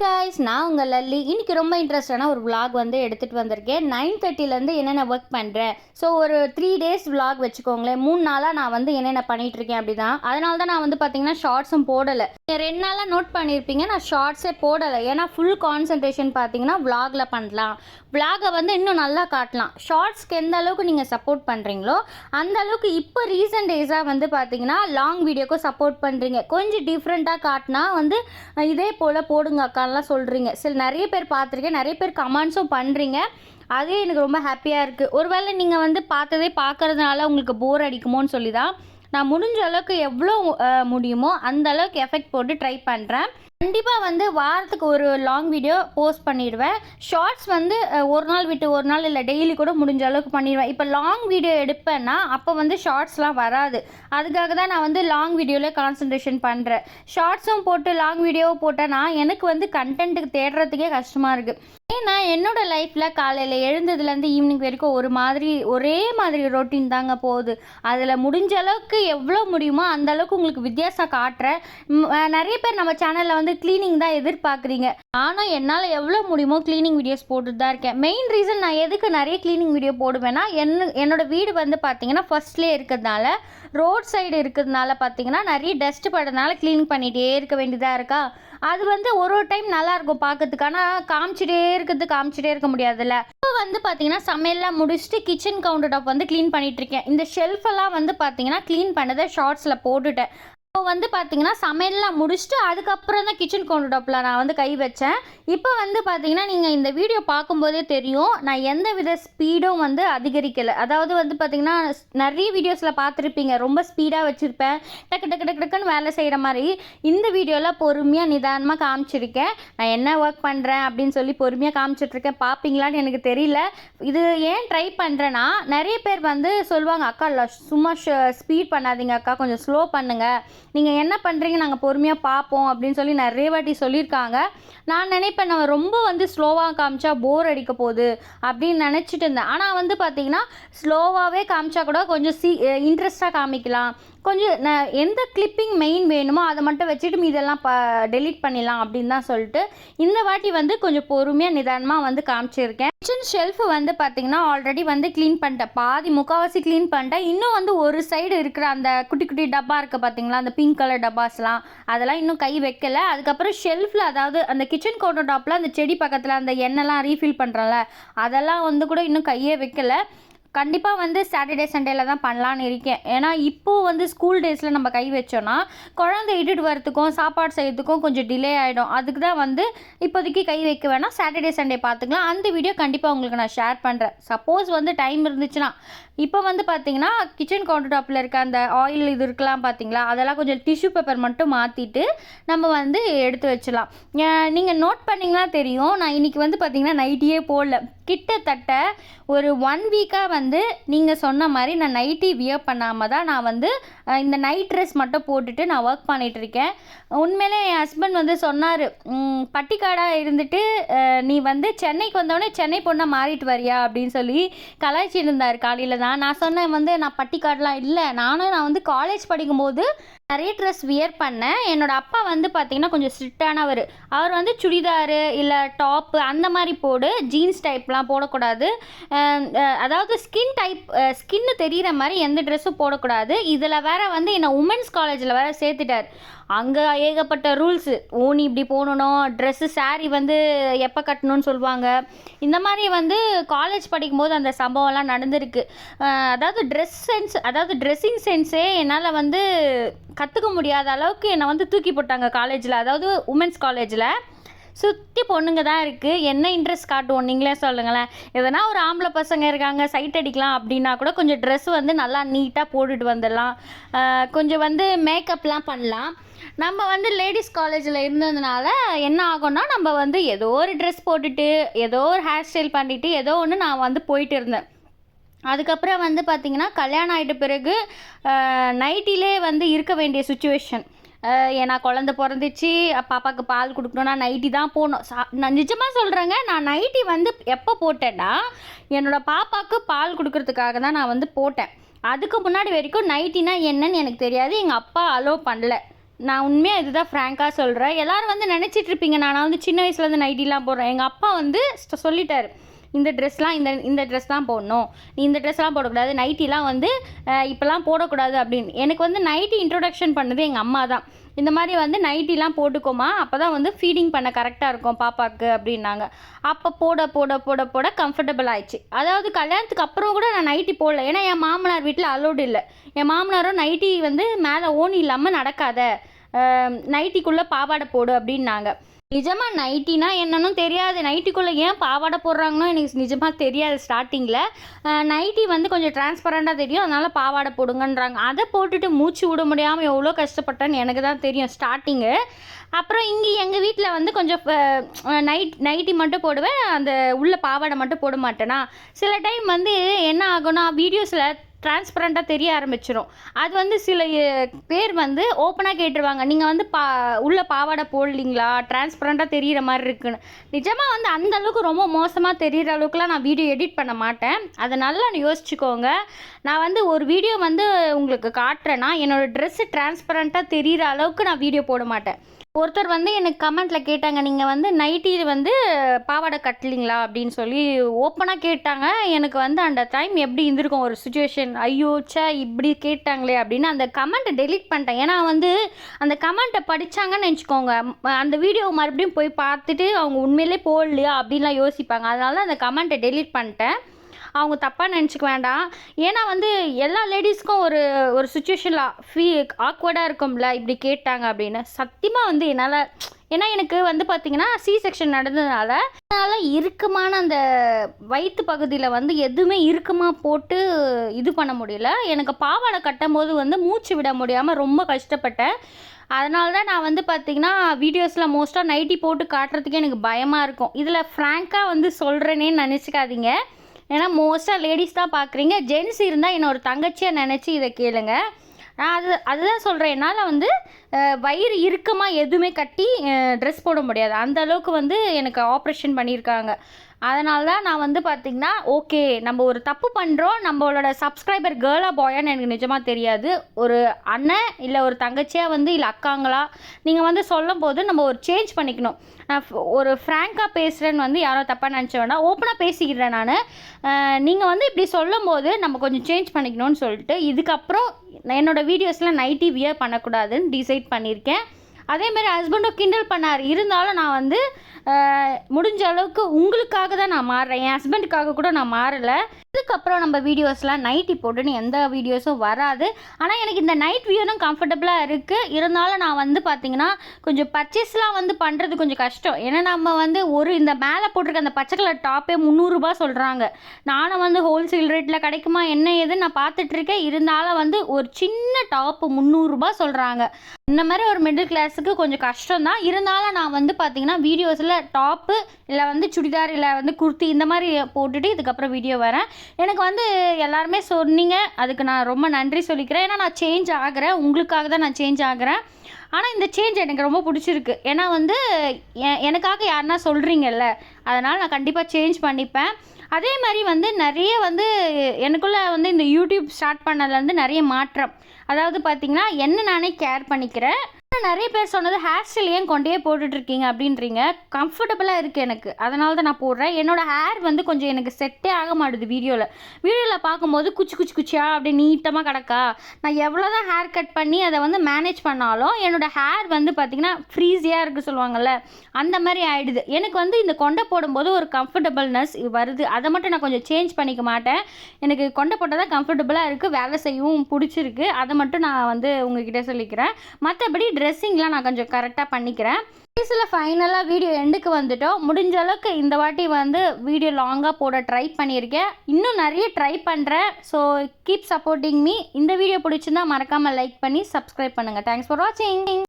Guys நான் உங்கள் லல்லி. இன்னைக்கு ரொம்ப இன்ட்ரெஸ்டான ஒரு விலாக் வந்து எடுத்துகிட்டு வந்திருக்கேன். நைன் தேர்ட்டிலேருந்து என்னென்ன ஒர்க் பண்ணுறேன் ஸோ ஒரு த்ரீ டேஸ் விலாக் வச்சுக்கோங்களேன். மூணு நாளாக நான் வந்து என்னென்ன பண்ணிட்டு இருக்கேன் அப்படி தான் அதனால தான் நான் வந்து பார்த்தீங்கன்னா ஷார்ட்ஸும் போடலை. நீங்கள் ரெண்டு நாளாக நோட் பண்ணியிருப்பீங்க நான் ஷார்ட்ஸே போடலை. ஏன்னா ஃபுல் கான்சன்ட்ரேஷன் பார்த்தீங்கன்னா விலாகில் பண்ணலாம். விலாகை வந்து இன்னும் நல்லா காட்டலாம். ஷார்ட்ஸ்க்கு எந்த அளவுக்கு நீங்கள் சப்போர்ட் பண்ணுறீங்களோ அந்த அளவுக்கு இப்போ ரீசன்ட் டேஸாக வந்து பார்த்தீங்கன்னா லாங் வீடியோக்கும் சப்போர்ட் பண்ணுறீங்க கொஞ்சம் டிஃப்ரெண்ட்டாக காட்டினா வந்து இதே போல் போடுங்க அக்கா. அக்கான்லாம் சொல்கிறீங்க சில நிறைய பேர் பார்த்துருக்கேன். நிறைய பேர் கமெண்ட்ஸும் பண்ணுறீங்க அதே எனக்கு ரொம்ப ஹாப்பியாக இருக்குது ஒருவேளை நீங்கள் வந்து பார்த்ததே பார்க்கறதுனால உங்களுக்கு போர் அடிக்குமோன்னு சொல்லி தான் நான் முடிஞ்ச அளவுக்கு எவ்வளோ முடியுமோ அந்த அளவுக்கு எஃபெக்ட் போட்டு ட்ரை பண்ணுறேன் கண்டிப்பாக வந்து வாரத்துக்கு ஒரு லாங் வீடியோ போஸ்ட் பண்ணிடுவேன். ஷார்ட்ஸ் வந்து ஒரு நாள் விட்டு ஒரு நாள் இல்லை டெய்லி கூட முடிஞ்ச அளவுக்கு பண்ணிடுவேன். இப்போ லாங் வீடியோ எடுப்பேன்னா அப்போ வந்து ஷார்ட்ஸ்லாம் வராது. அதுக்காக தான் நான் வந்து லாங் வீடியோவில் கான்சன்ட்ரேஷன் பண்ணுறேன் ஷார்ட்ஸும் போட்டு லாங் வீடியோவும் போட்டேன்னா எனக்கு வந்து கண்டென்ட்டுக்கு தேடுறதுக்கே கஷ்டமாக இருக்குது ஏன்னா என்னோட லைஃப்பில் காலையில் எழுந்ததுலேருந்து ஈவினிங் வரைக்கும் ஒரு மாதிரி ஒரே மாதிரி ரொட்டீன் தாங்க போகுது. அதில் முடிஞ்ச அளவுக்கு எவ்வளோ முடியுமோ அந்த அளவுக்கு உங்களுக்கு வித்தியாசம் காட்டுறேன் நிறைய பேர் நம்ம சேனலில் வந்து க்ளீனிங் தான் எதிர்பார்க்குறீங்க. ஆனால் என்னால் எவ்வளோ முடியுமோ க்ளீனிங் வீடியோஸ் போட்டுட்டு தான் இருக்கேன். மெயின் ரீசன் நான் எதுக்கு நிறைய க்ளீனிங் வீடியோ போடுவேன்னா என்ன என்னோட வீடு வந்து பார்த்தீங்கன்னா ஃபர்ஸ்ட்லேயே இருக்கிறதுனால ரோட் சைடு இருக்கிறதுனால பார்த்தீங்கன்னா நிறைய டஸ்ட் படுறதுனால க்ளீன் பண்ணிகிட்டே இருக்க வேண்டியதாக இருக்கா? அது வந்து ஒரு ஒரு டைம் நல்லாயிருக்கும் பார்க்கறதுக்கு ஆனால் காமிச்சிட்டே இருக்கிறது காமிச்சிட்டே இருக்க முடியாதுல்ல. இப்போ வந்து பார்த்தீங்கன்னா சமையல்லாம் முடிச்சுட்டு கிச்சன் கவுண்டர் டாப் வந்து க்ளீன் பண்ணிட்டு இருக்கேன். இந்த ஷெல்ஃபெல்லாம் வந்து பார்த்தீங்கன்னா க்ளீன் பண்ணதை ஷார்ட்ஸில் போட்டுட்டேன். இப்போ வந்து பார்த்தீங்கன்னா சமையல்லாம் முடிச்சுட்டு அதுக்கப்புறம் தான் கிச்சன் கவுண்டர் டாப்பில் நான் வந்து கை வச்சேன். இப்போ வந்து பார்த்தீங்கன்னா நீங்கள் இந்த வீடியோ பார்க்கும்போதே தெரியும் நான் எந்த வித ஸ்பீடும் வந்து அதிகரிக்கலை. அதாவது வந்து பார்த்தீங்கன்னா நிறைய வீடியோஸில் பார்த்துருப்பீங்க ரொம்ப ஸ்பீடாக வச்சுருப்பேன் டக்கு டக்கு டக்கு டக்குன்னு வேலை செய்கிற மாதிரி. இந்த வீடியோவில் பொறுமையாக நிதானமாக காமிச்சிருக்கேன். நான் என்ன ஒர்க் பண்ணுறேன் அப்படின்னு சொல்லி பொறுமையாக காமிச்சிட்ருக்கேன். பார்ப்பீங்களான்னு எனக்கு தெரியல. இது ஏன் ட்ரை பண்ணுறேன்னா நிறைய பேர் வந்து சொல்லுவாங்க அக்கா ல- சும்மா ஸ்பீட் பண்ணாதீங்க அக்கா கொஞ்சம் ஸ்லோ பண்ணுங்கள் நீங்கள் என்ன பண்ணுறீங்க நாங்கள் பொறுமையாக பார்ப்போம் அப்படின்னு சொல்லி நிறைய வாட்டி சொல்லியிருக்காங்க. நான் நினைப்பேன் நம்ம ரொம்ப வந்து ஸ்லோவாக காமிச்சா போர் அடிக்க போகுது அப்படின்னு நினச்சிட்டு இருந்தேன். ஆனால் வந்து பார்த்தீங்கன்னா ஸ்லோவாகவே காமிச்சா கூட கொஞ்சம் சீ இன்ட்ரெஸ்ட்டாக காமிக்கலாம். கொஞ்சம் நான் எந்த கிளிப்பிங் மெயின் வேணுமோ அதை மட்டும் வச்சுட்டு மீதெல்லாம் ப டெலீட் பண்ணிடலாம் அப்படின்னு தான் சொல்லிட்டு இந்த வாட்டி வந்து கொஞ்சம் பொறுமையாக நிதானமாக வந்து காமிச்சிருக்கேன். கிச்சன் ஷெல்ஃப் வந்து பார்த்தீங்கன்னா ஆல்ரெடி வந்து க்ளீன் பண்ணிட்டேன். பாதி முக்கால்வாசி க்ளீன் பண்ணிட்டேன். இன்னும் வந்து ஒரு சைடு இருக்கிற அந்த குட்டி குட்டி டப்பா இருக்குது பார்த்தீங்களா அந்த பிங்க் கலர் டப்பாஸ்லாம் அதெல்லாம் இன்னும் கை வைக்கலை. அதுக்கப்புறம் ஷெல்ஃபில் அதாவது அந்த கிச்சன் கவுண்டர் டாப்பில் அந்த செடி பக்கத்தில் அந்த எண்ணெய்லாம் ரீஃபில் பண்ணுறோம்ல அதெல்லாம் வந்து கூட இன்னும் கையே வைக்கல. கண்டிப்பாக வந்து சாட்டர்டே சண்டேல தான் பண்ணலான்னு இருக்கேன். ஏன்னா இப்போது வந்து ஸ்கூல் டேஸில் நம்ம கை வச்சோன்னா குழந்தை இட்டுட்டு வரத்துக்கும் சாப்பாடு செய்யறதுக்கும் கொஞ்சம் டிலே ஆகிடும் அதுக்கு தான் வந்து இப்போதைக்கு கை வைக்க வேணாம். சாட்டர்டே சண்டே பார்த்துக்கலாம். அந்த வீடியோ கண்டிப்பாக உங்களுக்கு நான் ஷேர் பண்ணுறேன் சப்போஸ் வந்து டைம் இருந்துச்சுன்னா இப்போ வந்து பார்த்தீங்கன்னா கிச்சன் கவுண்டர் டாப்பில் இருக்க அந்த ஆயில் இது இருக்கலாம் பார்த்தீங்களா அதெல்லாம் கொஞ்சம் டிஷ்யூ பேப்பர் மட்டும் மாற்றிட்டு நம்ம வந்து எடுத்து வச்சிடலாம். நீங்கள் நோட் பண்ணிங்கன்னா தெரியும். நான் இன்றைக்கி வந்து பார்த்தீங்கன்னா நைட்டியே போடல. கிட்டத்தட்ட ஒரு ஒன் வீக்காக வந்து நீங்கள் சொன்ன மாதிரி நான் நைட்டி வியர் பண்ணாமல் தான் நான் வந்து இந்த நைட் ட்ரெஸ் மட்டும் போட்டுட்டு நான் ஒர்க் பண்ணிகிட்ருக்கேன் இருக்கேன். உண்மையிலே என் ஹஸ்பண்ட் வந்து சொன்னார் பட்டிக்காடாக இருந்துட்டு நீ வந்து சென்னைக்கு வந்தோடனே சென்னை பொண்ணாக மாறிட்டு வரியா? அப்படின்னு சொல்லி கலாய்ச்சிட்டு இருந்தார் காலையில் தான். நான் சொன்னேன் வந்து நான் பட்டிக்காடெலாம் இல்லை. நானும் நான் வந்து காலேஜ் படிக்கும்போது நிறைய ட்ரெஸ் வியர் பண்ணேன். என்னோட அப்பா வந்து பார்த்தீங்கன்னா கொஞ்சம் ஸ்ட்ரிக்டானவர் அவர் வந்து சுடிதாரு இல்லை டாப்பு அந்த மாதிரி போடு ஜீன்ஸ் டைப்லாம் போடக்கூடாது. அதாவது ஸ்கின் டைப் ஸ்கின்னு தெரிகிற மாதிரி எந்த ட்ரெஸ்ஸும் போடக்கூடாது. இதில் வேற வந்து என்னை உமன்ஸ் காலேஜில் வேற சேர்த்துட்டார். அங்கே ஏகப்பட்ட ரூல்ஸு ஊனி இப்படி போகணும் ட்ரெஸ்ஸு சாரீ வந்து எப்போ கட்டணும்னு சொல்லுவாங்க. இந்த மாதிரி வந்து காலேஜ் படிக்கும்போது அந்த சம்பவம்லாம் நடந்திருக்கு. அதாவது ட்ரெஸ் சென்ஸ் அதாவது ட்ரெஸ்ஸிங் சென்ஸே என்னால் வந்து கற்றுக்க முடியாத அளவுக்கு என்னை வந்து தூக்கி போட்டாங்க காலேஜில் அதாவது உமன்ஸ் காலேஜில் சுற்றி பொண்ணுங்க தான் இருக்குது என்ன இன்ட்ரெஸ்ட் காட்டுவோம்? நீங்களே சொல்லுங்களேன். எதனா ஒரு ஆம்பளை பசங்க இருக்காங்க சைட் அடிக்கலாம் அப்படின்னா கூட கொஞ்சம் ட்ரெஸ் வந்து நல்லா நீட்டாக போட்டுட்டு வந்துடலாம். கொஞ்சம் வந்து மேக்கப்லாம் பண்ணலாம். நம்ம வந்து லேடிஸ் காலேஜில் இருந்ததுனால என்ன ஆகும்னா நம்ம வந்து ஏதோ ஒரு ட்ரெஸ் போட்டுட்டு ஏதோ ஒரு ஹேர் ஸ்டைல் பண்ணிவிட்டு ஏதோ ஒன்று நான் வந்து போயிட்டு இருந்தேன். அதுக்கப்புறம் வந்து பார்த்திங்கன்னா கல்யாணம் ஆகிட்ட பிறகு நைட்டிலே வந்து இருக்க வேண்டிய சுச்சுவேஷன் ஏன்னா குழந்த பிறந்துச்சு பாப்பாவுக்கு பால் கொடுக்கணும்னா நைட்டி தான் போகணும் சா நான் நிஜமாக சொல்கிறேங்க நான் நைட்டி வந்து எப்போ போட்டேன்னா என்னோடய பாப்பாவுக்கு பால் கொடுக்கறதுக்காக தான் நான் வந்து போட்டேன். அதுக்கு முன்னாடி வரைக்கும் நைட்டினா என்னன்னு எனக்கு தெரியாது எங்கள் அப்பா அலோவ் பண்ணல. நான் உண்மையாக இதுதான் ஃப்ராங்காக சொல்கிறேன் எல்லோரும் வந்து நினச்சிட்ருப்பீங்க நான் வந்து சின்ன வயசுலேருந்து நைட்டிலாம் போடுறேன். எங்கள் அப்பா வந்து சொ- சொல்லிட்டாரு இந்த ட்ரெஸ்லாம் இந்த இந்த ட்ரெஸ் தான் போடணும். நீ இந்த ட்ரெஸ்லாம் போடக்கூடாது. நைட்டிலாம் வந்து இப்போலாம் போடக்கூடாது அப்படின்னு. எனக்கு வந்து நைட்டி இன்ட்ரொடக்ஷன் பண்ணது எங்கள் அம்மா தான். இந்த மாதிரி வந்து நைட்டிலாம் போட்டுக்கோமா அப்போ தான் வந்து ஃபீடிங் பண்ண கரெக்டாக இருக்கும் பாப்பாவுக்கு அப்படின்னாங்க. அப்போ போட போட போட போட கம்ஃபர்டபுள் ஆயிடுச்சு. அதாவது கல்யாணத்துக்கு அப்புறம் கூட நான் நைட்டி போடல. ஏன்னா என் மாமனார் வீட்டில் அலோடு இல்லை. என் மாமனாரும் நைட்டி வந்து மேலே ஓனி இல்லாமல் நடக்காத. நைட்டிக்குள்ளே பாவாடை போடு அப்படின்னாங்க. நிஜமாக நைட்டினா என்னன்னு தெரியாது. நைட்டிக்குள்ளே ஏன் பாவாடை போடுறாங்கன்னு எனக்கு நிஜமாக தெரியாது ஸ்டார்டிங்கில் நைட்டி வந்து கொஞ்சம் டிரான்ஸ்பரண்ட்டாக தெரியும். அதனால் பாவாடை போடுங்கன்றாங்க. அதை போட்டுட்டு மூச்சு விட முடியாமல் எவ்வளோ கஷ்டப்பட்டேன்னு எனக்கு தான் தெரியும் ஸ்டார்டிங்கு அப்புறம் இங்கே எங்கள் வீட்டில் வந்து கொஞ்சம் நைட் நைட்டி மட்டும் போடுவேன். அந்த உள்ள பாவாடை மட்டும் போட மாட்டேனா. சில டைம் வந்து என்ன ஆகும்னா வீடியோஸில் டிரான்ஸ்பரண்ட்டாக தெரிய ஆரம்பிச்சிடும் அது வந்து சில பேர் வந்து ஓப்பனாக கேட்டுருவாங்க. நீங்கள் வந்து பா உள்ள பாவாடை போடலீங்களா? டிரான்ஸ்பரண்ட்டாக தெரிகிற மாதிரி இருக்குன்னு. நிஜமாக வந்து அந்த அளவுக்கு ரொம்ப மோசமாக தெரிகிற அளவுக்குலாம் நான் வீடியோ எடிட் பண்ண மாட்டேன். அதை நல்லா யோசிச்சுக்கோங்க. நான் வந்து ஒரு வீடியோ வந்து உங்களுக்கு காட்டுறேன்னா என்னோடய ட்ரெஸ்ஸு டிரான்ஸ்பரண்ட்டாக தெரிகிற அளவுக்கு நான் வீடியோ போட மாட்டேன். ஒருத்தர் வந்து எனக்கு கமெண்ட்டில் கேட்டாங்க நீங்கள் வந்து நைட்டி வந்து பாவாடை கட்டலீங்களா? அப்படின்னு சொல்லி ஓப்பனாக கேட்டாங்க. எனக்கு வந்து அந்த டைம் எப்படி இருந்திருக்கும் ஒரு சுச்சுவேஷன் ஐயோ ச்சே இப்படி கேட்டாங்களே அப்படின்னு அந்த கமெண்ட்டை டெலிட் பண்ணிட்டேன். ஏன்னா வந்து அந்த கமெண்ட்டை படித்தாங்கன்னு நினச்சிக்கோங்க. அந்த வீடியோ மறுபடியும் போய் பார்த்துட்டு அவங்க உண்மையிலே போடலையா அப்படின்லாம் யோசிப்பாங்க. அதனால தான் அந்த கமெண்ட்டை டெலிட் பண்ணிட்டேன். அவங்க தப்பாக நினச்சிக்க வேண்டாம். ஏன்னா வந்து எல்லா லேடிஸ்க்கும் ஒரு ஒரு சுச்சுவேஷனில் ஃபீ ஆக்வர்டாக இருக்கும்ல இப்படி கேட்டாங்க அப்படின்னு. சத்தியமாக வந்து என்னால் ஏன்னா எனக்கு வந்து பார்த்திங்கன்னா சி செக்ஷன் நடந்ததுனால அதனால் இறுக்கமான அந்த வயிற்று பகுதியில் வந்து எதுவுமே இறுக்கமாக போட்டு இது பண்ண முடியல. எனக்கு பாவாடை கட்டும் போது வந்து மூச்சு விட முடியாமல் ரொம்ப கஷ்டப்பட்டேன். அதனால தான் நான் வந்து பார்த்திங்கன்னா வீடியோஸில் மோஸ்ட்டாக நைட்டி போட்டு காட்டுறதுக்கே எனக்கு பயமாக இருக்கும். இதில் ஃப்ராங்காக வந்து சொல்கிறேனேன்னு நினச்சிக்காதீங்க. ஏன்னா மோஸ்ட்டாக லேடிஸ் தான் பார்க்குறீங்க ஜென்ஸ் இருந்தால் என்னோட தங்கச்சியை நினச்சி இதை கேளுங்க. நான் அது அதுதான் சொல்கிறேன் என்னால் வந்து வயிறு இறுக்கமாக எதுவுமே கட்டி ட்ரெஸ் போட முடியாது. அந்த அளவுக்கு வந்து எனக்கு ஆப்ரேஷன் பண்ணியிருக்காங்க. அதனால தான் நான் வந்து பார்த்திங்கன்னா ஓகே நம்ம ஒரு தப்பு பண்ணுறோம் நம்மளோட சப்ஸ்கிரைபர் கேர்ளா பாயான்னு எனக்கு நிஜமாக தெரியாது. ஒரு அண்ணன் இல்லை ஒரு தங்கச்சியாக வந்து இல்லை அக்காங்களா நீங்கள் வந்து சொல்லும் போது நம்ம ஒரு சேஞ்ச் பண்ணிக்கணும். நான் ஒரு ஃப்ராங்காக பேசுகிறேன்னு வந்து யாரோ தப்பாக நினச்ச வேண்டாம் ஓப்பனாக பேசிக்கிறேன் நான். நீங்கள் வந்து இப்படி சொல்லும் போது நம்ம கொஞ்சம் சேஞ்ச் பண்ணிக்கணும்னு சொல்லிட்டு இதுக்கப்புறம் என்னோடய என்னோட வீடியோஸில் நைட்டி வியர் பண்ணக்கூடாதுன்னு டிசைட் பண்ணியிருக்கேன். அதே மாதிரி ஹஸ்பண்டும் கிண்டல் பண்ணார். இருந்தாலும் நான் வந்து முடிஞ்ச அளவுக்கு உங்களுக்காக தான் நான் மாறுறேன். என் ஹஸ்பண்டுக்காக கூட நான் மாறலை. இதுக்கப்புறம் நம்ம வீடியோஸ்லாம் நைட்டி போட்டுன்னு எந்த வீடியோஸும் வராது. ஆனால் எனக்கு இந்த நைட் வியூனும் கம்ஃபர்டபுளாக இருக்குது இருந்தாலும் நான் வந்து பார்த்தீங்கன்னா கொஞ்சம் பர்ச்சேஸ்லாம் வந்து பண்ணுறது கொஞ்சம் கஷ்டம். ஏன்னா நம்ம வந்து ஒரு இந்த மேலே போட்டிருக்க அந்த பச்சை கலர் டாப்பே முந்நூறுரூபா சொல்கிறாங்க நானும் வந்து ஹோல்சேல் ரேட்டில் கிடைக்குமா என்ன ஏதுன்னு நான் பார்த்துட்ருக்கேன் இருந்தாலும் வந்து ஒரு சின்ன டாப்பு முந்நூறுரூபா சொல்கிறாங்க இந்த மாதிரி ஒரு மிடில் கிளாஸுக்கு கொஞ்சம் கஷ்டம் தான் இருந்தாலும் நான் வந்து பார்த்தீங்கன்னா வீடியோஸில் டாப்பு இல்லை வந்து சுடிதார் இல்லை வந்து குர்த்தி இந்த மாதிரி போட்டுட்டு இதுக்கப்புறம் வீடியோ வரேன். எனக்கு வந்து எல்லாருமே சொன்னீங்க. அதுக்கு நான் ரொம்ப நன்றி சொல்லிக்கிறேன். ஏன்னா நான் சேஞ்ச் ஆகிறேன். உங்களுக்காக தான் நான் சேஞ்ச் ஆகிறேன். ஆனால் இந்த சேஞ்ச் எனக்கு ரொம்ப பிடிச்சிருக்கு. ஏன்னா வந்து எனக்காக யாருன்னா சொல்கிறீங்கல்ல அதனால் நான் கண்டிப்பாக சேஞ்ச் பண்ணிப்பேன். அதே மாதிரி வந்து நிறைய வந்து எனக்குள்ளே வந்து இந்த யூடியூப் ஸ்டார்ட் பண்ணதுலேருந்து நிறைய மாற்றம். அதாவது பார்த்திங்கன்னா என்ன நானே கேர் பண்ணிக்கிறேன் நிறைய பேர் சொன்னது ஹேர் ஸ்டைல் ஏன் கொண்டே போட்டுட்ருக்கீங்க அப்படின்றீங்க. கம்ஃபர்டபுளாக இருக்குது எனக்கு. அதனால தான் நான் போடுறேன். என்னோட ஹேர் வந்து கொஞ்சம் எனக்கு செட்டே ஆக மாட்டுது வீடியோவில் வீடியோவில் பார்க்கும்போது குச்சி குச்சி குச்சியா? அப்படியே நீட்டமாக கிடக்கா? நான் எவ்வளோ தான் ஹேர் கட் பண்ணி அதை வந்து மேனேஜ் பண்ணாலும் என்னோட ஹேர் வந்து பார்த்திங்கன்னா ஃப்ரீஸியாக இருக்குது சொல்லுவாங்கள்ல அந்த மாதிரி ஆகிடுது எனக்கு வந்து இந்த கொண்டை போடும்போது ஒரு கம்ஃபர்டபுள்னஸ் வருது. அதை மட்டும் நான் கொஞ்சம் சேஞ்ச் பண்ணிக்க மாட்டேன். எனக்கு கொண்டை போட்டால் தான் கம்ஃபர்டபுளாக இருக்குது வேலை செய்யவும் பிடிச்சிருக்கு. அதை மட்டும் நான் வந்து உங்ககிட்ட சொல்லிக்கிறேன். மற்றபடி ட்ரெஸ்ஸிங்லாம் நான் கொஞ்சம் கரெக்டாக பண்ணிக்கிறேன். கடைசியில் ஃபைனலாக வீடியோ எண்டுக்கு வந்துட்டோம். முடிஞ்ச அளவுக்கு இந்த வாட்டி வந்து வீடியோ லாங்காக போட ட்ரை பண்ணியிருக்கேன். இன்னும் நிறைய ட்ரை பண்ணுறேன் ஸோ கீப் சப்போர்ட்டிங் மீ இந்த வீடியோ பிடிச்சிருந்தா மறக்காமல் லைக் பண்ணி சப்ஸ்கிரைப் பண்ணுங்கள் தேங்க்ஸ் ஃபார் வாட்சிங்